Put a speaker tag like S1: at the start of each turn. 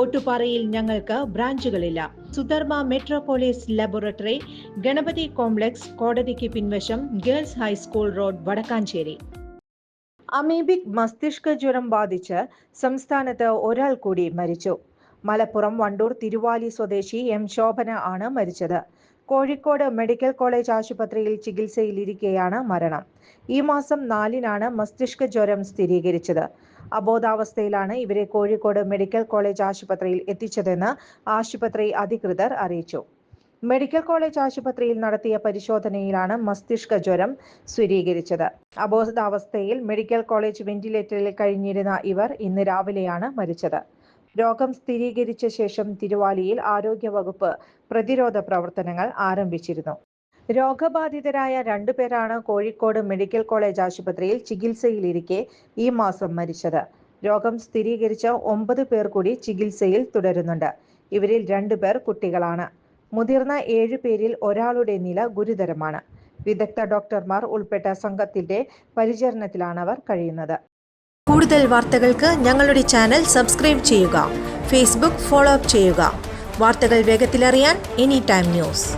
S1: ഓട്ടുപാറയിൽ ഞങ്ങൾക്ക് ബ്രാഞ്ചുകളില്ല Sudharma Metropolis laboratory Ganapathi complex കോടതിക്ക് പിൻവശം girls high school road Vadakkanchery
S2: amoebic മസ്തിഷ്ക ജ്വരം ബാധിച്ച് സംസ്ഥാനത്ത് ഒരാൾ കൂടി മരിച്ചു മലപ്പുറം വണ്ടൂർ തിരുവാലി സ്വദേശി എം ശോഭന ആണ് മരിച്ചത് കോഴിക്കോട് മെഡിക്കൽ കോളേജ് ആശുപത്രിയിൽ ചികിത്സയിലിരിക്കെയാണ് മരണം ഈ മാസം നാലിനാണ് മസ്തിഷ്ക ജ്വരം സ്ഥിരീകരിച്ചത് അബോധാവസ്ഥയിലാണ് ഇവരെ കോഴിക്കോട് മെഡിക്കൽ കോളേജ് ആശുപത്രിയിൽ എത്തിച്ചതെന്ന് ആശുപത്രി അധികൃതർ അറിയിച്ചു മെഡിക്കൽ കോളേജ് ആശുപത്രിയിൽ നടത്തിയ പരിശോധനയിലാണ് മസ്തിഷ്ക ജ്വരം സ്ഥിരീകരിച്ചത് അബോധാവസ്ഥയിൽ മെഡിക്കൽ കോളേജ് വെന്റിലേറ്ററിൽ കഴിഞ്ഞിരുന്ന ഇവർ ഇന്ന് രാവിലെയാണ് മരിച്ചത് രോഗം സ്ഥിരീകരിച്ച ശേഷം തിരുവാലിയിൽ ആരോഗ്യവകുപ്പ് പ്രതിരോധ പ്രവർത്തനങ്ങൾ ആരംഭിച്ചിരുന്നു രോഗബാധിതരായ രണ്ടുപേരാണ് കോഴിക്കോട് മെഡിക്കൽ കോളേജ് ആശുപത്രിയിൽ ചികിത്സയിലിരിക്കെ ഈ മാസം മരിച്ചത് രോഗം സ്ഥിരീകരിച്ച ഒമ്പത് പേർ കൂടി ചികിത്സയിൽ തുടരുന്നുണ്ട് ഇവരിൽ രണ്ടുപേർ കുട്ടികളാണ് മുതിർന്ന ഏഴു പേരിൽ ഒരാളുടെ നില ഗുരുതരമാണ് വിദഗ്ധ ഡോക്ടർമാർ ഉൾപ്പെട്ട സംഘത്തിന്റെ പരിചരണത്തിലാണ് അവർ കഴിയുന്നത് കൂടുതൽ വാർത്തകൾക്ക് ഞങ്ങളുടെ ചാനൽ സബ്സ്ക്രൈബ് ചെയ്യുക ഫേസ്ബുക്ക് ഫോളോ അപ്പ് ചെയ്യുക വാർത്തകൾ വേഗത്തിലറിയാൻ എനി ടൈം ന്യൂസ്